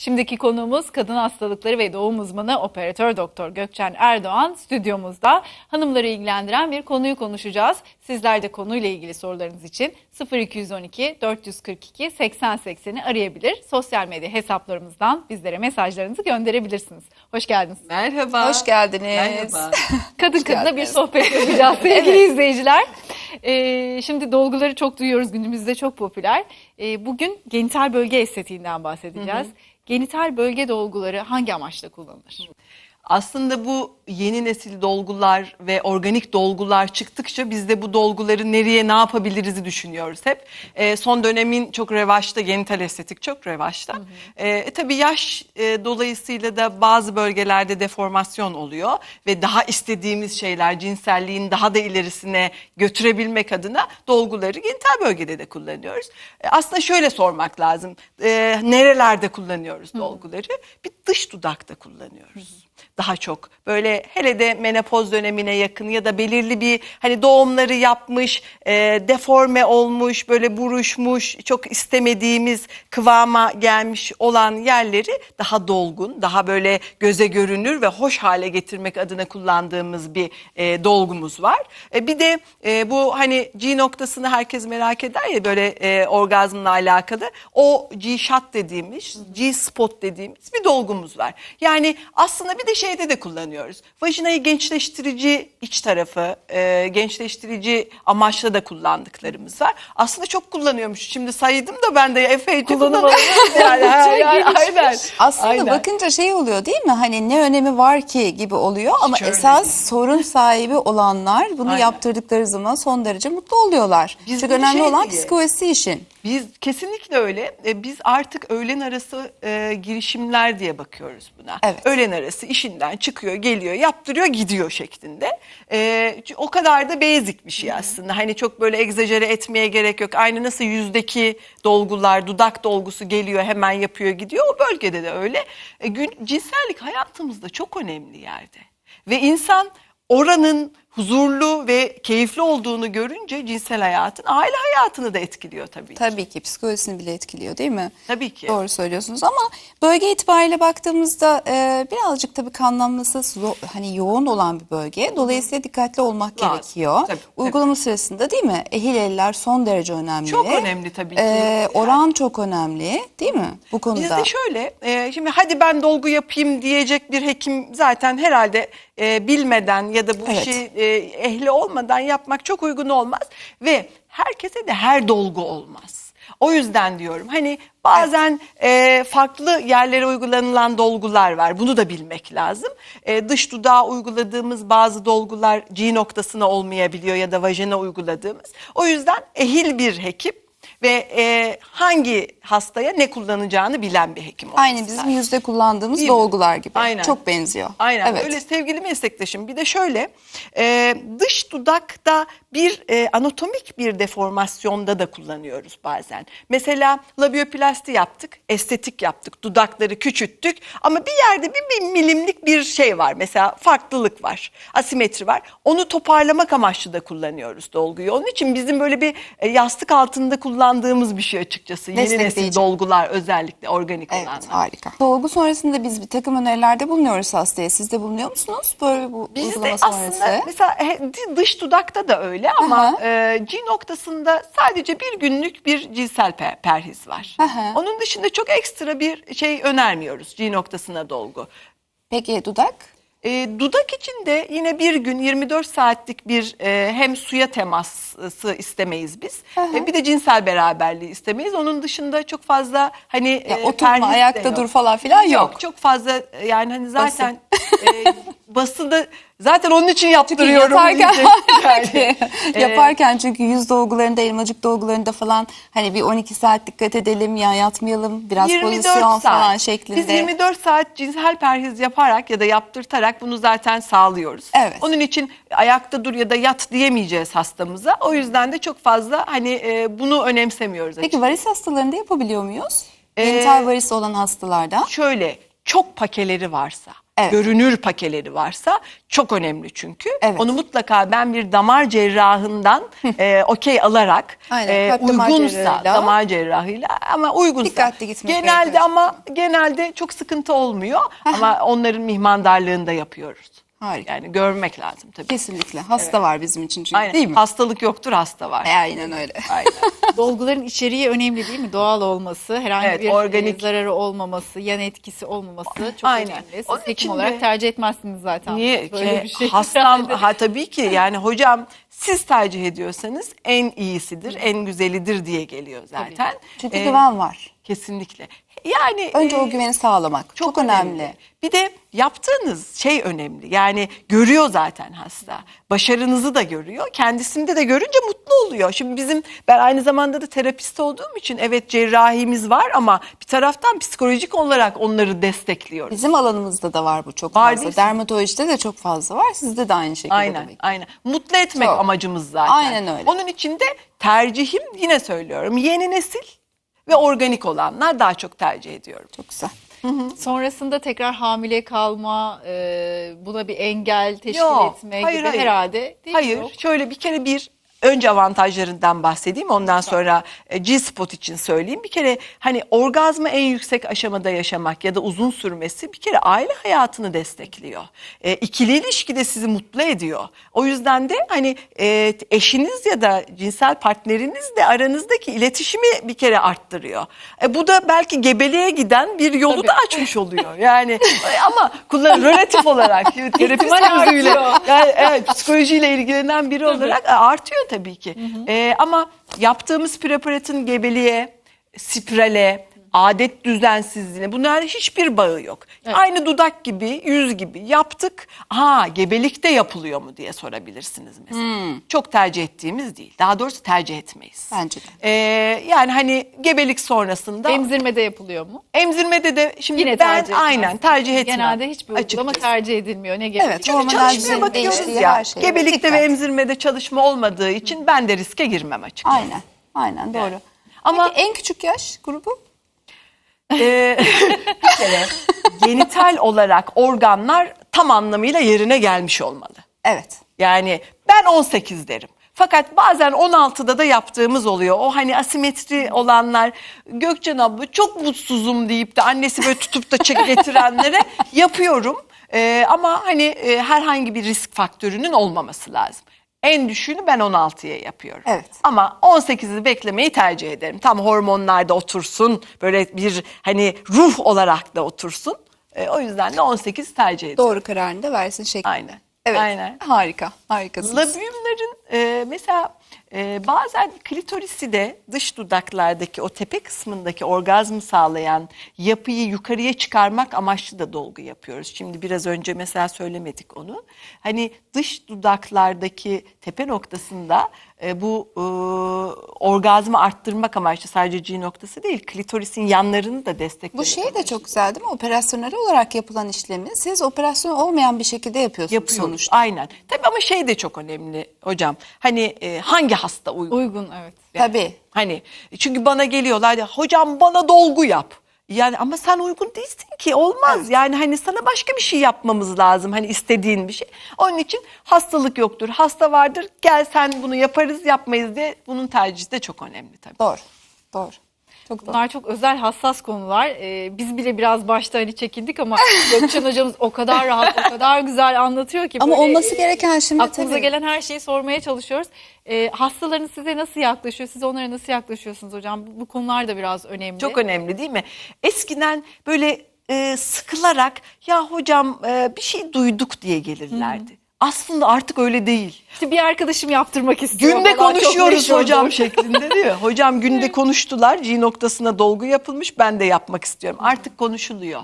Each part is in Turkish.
Şimdiki konuğumuz kadın hastalıkları ve doğum uzmanı operatör doktor Gökçen Erdoğan stüdyomuzda. Hanımları ilgilendiren bir konuyu konuşacağız. Sizler de konuyla ilgili sorularınız için 0212 442 8080'i arayabilir. Sosyal medya hesaplarımızdan bizlere mesajlarınızı gönderebilirsiniz. Hoş geldiniz. Merhaba. Hoş geldiniz. Merhaba. Kadın kadına bir geldiniz. sohbet yapacağız sevgili izleyiciler. Ee, şimdi dolguları çok duyuyoruz günümüzde çok popüler. Ee, bugün genital bölge estetiğinden bahsedeceğiz. Genital bölge dolguları hangi amaçla kullanılır? Aslında bu yeni nesil dolgular ve organik dolgular çıktıkça biz de bu dolguları nereye ne yapabiliriz düşünüyoruz hep. Ee, son dönemin çok revaçta genital estetik çok revaçta. Ee, tabii yaş e, dolayısıyla da bazı bölgelerde deformasyon oluyor ve daha istediğimiz şeyler cinselliğin daha da ilerisine götürebilmek adına dolguları genital bölgede de kullanıyoruz. Ee, aslında şöyle sormak lazım. Ee, nerelerde kullanıyoruz dolguları? Bir dış dudakta kullanıyoruz daha çok. Böyle hele de menopoz dönemine yakın ya da belirli bir hani doğumları yapmış, e, deforme olmuş, böyle buruşmuş, çok istemediğimiz kıvama gelmiş olan yerleri daha dolgun, daha böyle göze görünür ve hoş hale getirmek adına kullandığımız bir e, dolgumuz var. E, bir de e, bu hani G noktasını herkes merak eder ya böyle e, orgazmla alakalı. O G shot dediğimiz, G spot dediğimiz bir dolgumuz var. Yani aslında bir de şeyde de kullanıyoruz. Vajinayı gençleştirici iç tarafı, e, gençleştirici amaçla da kullandıklarımız var. Aslında çok kullanıyormuş. Şimdi saydım da ben de epeyce kullanıyoruz yani. Ha, yani aynen. Aslında Aynen. bakınca şey oluyor değil mi? Hani ne önemi var ki gibi oluyor ama öyle esas sorun sahibi olanlar bunu Aynen. yaptırdıkları zaman son derece mutlu oluyorlar. Biz Çünkü önemli şey olan diye- psikolojisi işin. Biz kesinlikle öyle. E, Biz artık öğlen arası e, girişimler diye bakıyoruz buna. Evet. Öğlen arası işinden çıkıyor, geliyor, yaptırıyor, gidiyor şeklinde. E, o kadar da basic bir şey aslında. Hani çok böyle egzajere etmeye gerek yok. Aynı nasıl yüzdeki dolgular, dudak dolgusu geliyor, hemen yapıyor, gidiyor. O bölgede de öyle. E, gün, cinsellik hayatımızda çok önemli yerde. Ve insan oranın huzurlu ve keyifli olduğunu görünce cinsel hayatın aile hayatını da etkiliyor tabii. ki. Tabii ki psikolojisini bile etkiliyor değil mi? Tabii ki. Doğru söylüyorsunuz ama bölge itibariyle baktığımızda e, birazcık tabii kanlanması hani yoğun olan bir bölge. Dolayısıyla dikkatli olmak Lazım. gerekiyor. Tabii, tabii. Uygulama sırasında değil mi? Ehil eller son derece önemli. Çok önemli tabii ki. E, oran çok önemli değil mi bu konuda? Bizde şöyle, e, şimdi hadi ben dolgu yapayım diyecek bir hekim zaten herhalde e, bilmeden ya da bu Evet. işi e, ehli olmadan yapmak çok uygun olmaz ve herkese de her dolgu olmaz. O yüzden diyorum hani bazen e, farklı yerlere uygulanılan dolgular var. Bunu da bilmek lazım. E, dış dudağa uyguladığımız bazı dolgular G noktasına olmayabiliyor ya da vajena uyguladığımız. O yüzden ehil bir hekim ve e, hangi hastaya ne kullanacağını bilen bir hekim olması Aynı bizim yüzde kullandığımız Değil mi? dolgular gibi. Aynen. Çok benziyor. Aynen Evet. öyle sevgili meslektaşım. Bir de şöyle e, dış dudakta bir e, anatomik bir deformasyonda da kullanıyoruz bazen. Mesela labioplasti yaptık, estetik yaptık, dudakları küçülttük ama bir yerde bir, bir milimlik bir şey var. Mesela farklılık var, asimetri var. Onu toparlamak amaçlı da kullanıyoruz dolguyu. Onun için bizim böyle bir e, yastık altında kullandığımız bir şey açıkçası. Yeni nesil dolgular özellikle organik Evet olanlar. harika. Dolgu sonrasında biz bir takım önerilerde bulunuyoruz hastaya. Siz de bulunuyor musunuz? Böyle bu Bizde uygulama aslında sonrası. mesela dış dudakta da öyle ama Aha. e, G noktasında sadece bir günlük bir cinsel pe- perhiz var. Aha. Onun dışında çok ekstra bir şey önermiyoruz G noktasına dolgu. Peki dudak? E, dudak için de yine bir gün 24 saatlik bir e, hem suya teması istemeyiz biz. Aha. E, bir de cinsel beraberliği istemeyiz. Onun dışında çok fazla hani Ya e, oturma, ayakta yok. dur falan filan yok. Çok fazla e, yani hani zaten e, basında zaten onun için yaptırıyorum yaparken, diyecek yani. E, yaparken çünkü yüz dolgularında, elmacık dolgularında falan hani bir 12 saat dikkat edelim ya yatmayalım biraz 24 pozisyon saat. falan şeklinde. Biz 24 saat cinsel perhiz yaparak ya da yaptırtarak bunu zaten sağlıyoruz. Evet. Onun için ayakta dur ya da yat diyemeyeceğiz hastamıza. O yüzden de çok fazla hani e, bunu önemsemiyoruz. Peki varis hastalarında yapabiliyor muyuz? Ee, varis olan hastalarda. Şöyle çok pakeleri varsa Evet. görünür pakeleri varsa çok önemli çünkü. Evet. Onu mutlaka ben bir damar cerrahından e, okey alarak Aynen, e, damar uygunsa cerrahıyla. damar cerrahıyla ama uygunsa Dikkatli gitmek genelde gerekiyor. ama genelde çok sıkıntı olmuyor ama onların mihmandarlığında yapıyoruz. Harika. Yani görmek lazım tabii. Kesinlikle. Hasta var bizim için çünkü Aynen. değil mi? Hastalık yoktur, hasta var. E, Aynen öyle. Aynen. Dolguların içeriği önemli değil mi? Doğal olması, herhangi Evet, bir organik. e, zararı olmaması, yan etkisi olmaması çok Aynen. önemli. Siz Onun hekim için de- olarak tercih etmezsiniz zaten. Niye? Böyle bir şey. Hastam ha tabii ki yani hocam siz tercih ediyorsanız en iyisidir, en güzelidir diye geliyor zaten. Çünkü Ee, güven var. Kesinlikle. Yani Önce e, o güveni sağlamak çok, önemli. Bir de yaptığınız şey önemli. Yani görüyor zaten hasta. Başarınızı da görüyor. Kendisinde de görünce mutlu oluyor. Şimdi bizim ben aynı zamanda da terapist olduğum için evet cerrahimiz var ama bir taraftan psikolojik olarak onları destekliyoruz. Bizim alanımızda da var bu çok Var fazla. Dermatolojide de çok fazla var. Sizde de aynı şekilde Aynen, demek. aynen. Mutlu etmek Çok. amacımız zaten. Aynen öyle. Onun için de tercihim yine söylüyorum. Yeni nesil ve organik olanlar daha çok tercih ediyorum. Çok güzel. Sonrasında tekrar hamile kalma, e, buna bir engel teşkil Yok, etme hayır, gibi hayır. herhalde değil mi? Hayır, şöyle bir kere bir önce avantajlarından bahsedeyim. Ondan sonra e, G-spot için söyleyeyim. Bir kere hani orgazmı en yüksek aşamada yaşamak ya da uzun sürmesi bir kere aile hayatını destekliyor. E, ikili ilişki de sizi mutlu ediyor. O yüzden de hani e, eşiniz ya da cinsel partneriniz de aranızdaki iletişimi bir kere arttırıyor. E, bu da belki gebeliğe giden bir yolu Tabii. da açmış oluyor. Yani e, ama kullan relatif olarak terapist gözüyle yani evet psikolojiyle ilgilenen biri olarak e, artıyor tabii ki. E, ama yaptığımız preparatın gebeliğe, spirale, adet düzensizliğine bunların hiçbir bağı yok. Aynı dudak gibi, yüz gibi yaptık. Ha gebelikte yapılıyor mu diye sorabilirsiniz mesela. Çok tercih ettiğimiz değil. Daha doğrusu tercih etmeyiz. Bence de. E, yani hani gebelik sonrasında Emzirmede yapılıyor mu? emzirmede de şimdi Yine ben tercih etmez. aynen tercih etmem. Genelde hiçbir uygulama açıkçası. tercih edilmiyor. Ne gebelik? Evet, Çünkü hormonal çalışmaya düzenin bakıyoruz değiştiği ya. her şey. Gebelikte Dikkat. ve emzirmede çalışma olmadığı için ben de riske girmem açıkçası. Aynen. Aynen doğru. Ama- Peki en küçük yaş grubu? Ee, bir kere genital olarak organlar tam anlamıyla yerine gelmiş olmalı. Evet. Yani ben 18 derim. Fakat bazen 16'da da yaptığımız oluyor. O hani asimetri olanlar Gökçen abla çok mutsuzum deyip de annesi böyle tutup da çek getirenlere yapıyorum. Ee, ama hani e, herhangi bir risk faktörünün olmaması lazım. En düşüğünü ben 16'ya yapıyorum. Evet. Ama 18'i beklemeyi tercih ederim. Tam hormonlarda otursun. Böyle bir hani ruh olarak da otursun. Ee, o yüzden de 18 tercih ediyorum. Doğru kararını da versin şekli. Aynen. Evet. Aynen. Harika. Harikasınız. Labiumların e, mesela e, bazen klitorisi de dış dudaklardaki o tepe kısmındaki orgazmı sağlayan yapıyı yukarıya çıkarmak amaçlı da dolgu yapıyoruz. Şimdi biraz önce mesela söylemedik onu. Hani dış dudaklardaki tepe noktasında e, bu e, orgazmı arttırmak amaçlı sadece G noktası değil klitorisin yanlarını da desteklemek Bu şey de çok güzel değil mi? Operasyonel olarak yapılan işlemi siz operasyon olmayan bir şekilde yapıyorsunuz yapıyoruz. sonuçta. Aynen. Tabii ama şey de çok önemli hocam. Hani e, hangi hasta uygun? Uygun evet. Tabii. Hani çünkü bana geliyorlar ya hocam bana dolgu yap. Yani ama sen uygun değilsin ki olmaz. Yani hani sana başka bir şey yapmamız lazım. Hani istediğin bir şey. Onun için hastalık yoktur. Hasta vardır. Gel sen bunu yaparız yapmayız diye bunun tercihi de çok önemli tabii. Doğru. Doğru. Çok. Bunlar çok özel hassas konular. Ee, biz bile biraz başta hani çekindik ama Gökçen hocamız o kadar rahat, o kadar güzel anlatıyor ki. Ama böyle, olması gereken şimdi Aklımıza tabii. gelen her şeyi sormaya çalışıyoruz. Ee, hastalarınız size nasıl yaklaşıyor? Siz onlara nasıl yaklaşıyorsunuz hocam? Bu, bu konular da biraz önemli. Çok önemli değil mi? Eskiden böyle e, sıkılarak ya hocam e, bir şey duyduk diye gelirlerdi. Aslında artık öyle değil. İşte bir arkadaşım yaptırmak istiyor. Günde falan, konuşuyoruz hocam şeklinde diyor. Hocam günde konuştular. G noktasına dolgu yapılmış. Ben de yapmak istiyorum. Artık konuşuluyor.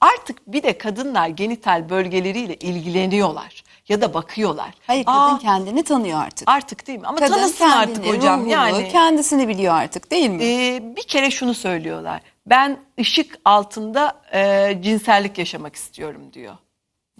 Artık bir de kadınlar genital bölgeleriyle ilgileniyorlar ya da bakıyorlar. Hayır kadın Aa, kendini tanıyor artık. artık değil mi? Ama Kadın tanısın artık kendini, hocam. ruhunu, Yani kendisini biliyor artık değil mi? e, bir kere şunu söylüyorlar. Ben ışık altında e, cinsellik yaşamak istiyorum diyor.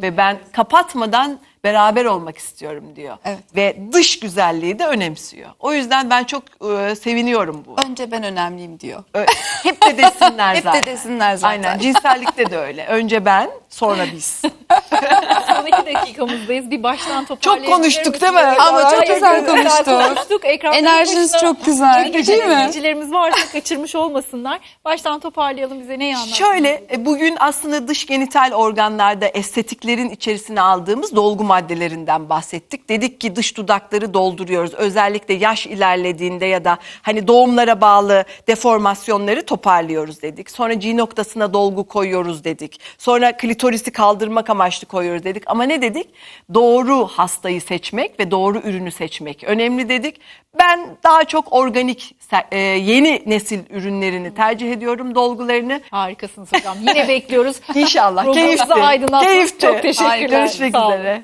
Ve ben kapatmadan beraber olmak istiyorum diyor. Evet. Ve dış güzelliği de önemsiyor. O yüzden ben çok e, seviniyorum bu. Önce ben önemliyim diyor. Ö- Hep de desinler Hep de zaten. desinler zaten. Aynen cinsellikte de öyle. Önce ben sonra biz. Son iki dakikamızdayız. Bir baştan Çok toparlayabilir konuştuk değil mi? Ama çok güzel konuştuk. konuştuk. Ekranların Enerjiniz başına çok güzel, geçen değil mi? izleyicilerimiz varsa kaçırmış olmasınlar. Baştan toparlayalım bize neyi anlattınız? Şöyle e, bugün aslında dış genital organlarda estetiklerin içerisine aldığımız dolgu maddelerinden bahsettik. Dedik ki dış dudakları dolduruyoruz. Özellikle yaş ilerlediğinde ya da hani doğumlara bağlı deformasyonları toparlıyoruz dedik. Sonra G noktasına dolgu koyuyoruz dedik. Sonra klitorisi kaldırmak amaçlı koyuyoruz dedik. Ama ne dedik? Doğru hastayı seçmek ve doğru ürünü seçmek önemli dedik. Ben daha çok organik e, yeni nesil ürünlerini tercih ediyorum dolgularını. Harikasınız hocam. Yine bekliyoruz. İnşallah. Keyifti. aydınlattınız. Keyifti. Çok teşekkürler. Görüşmek Sağ üzere.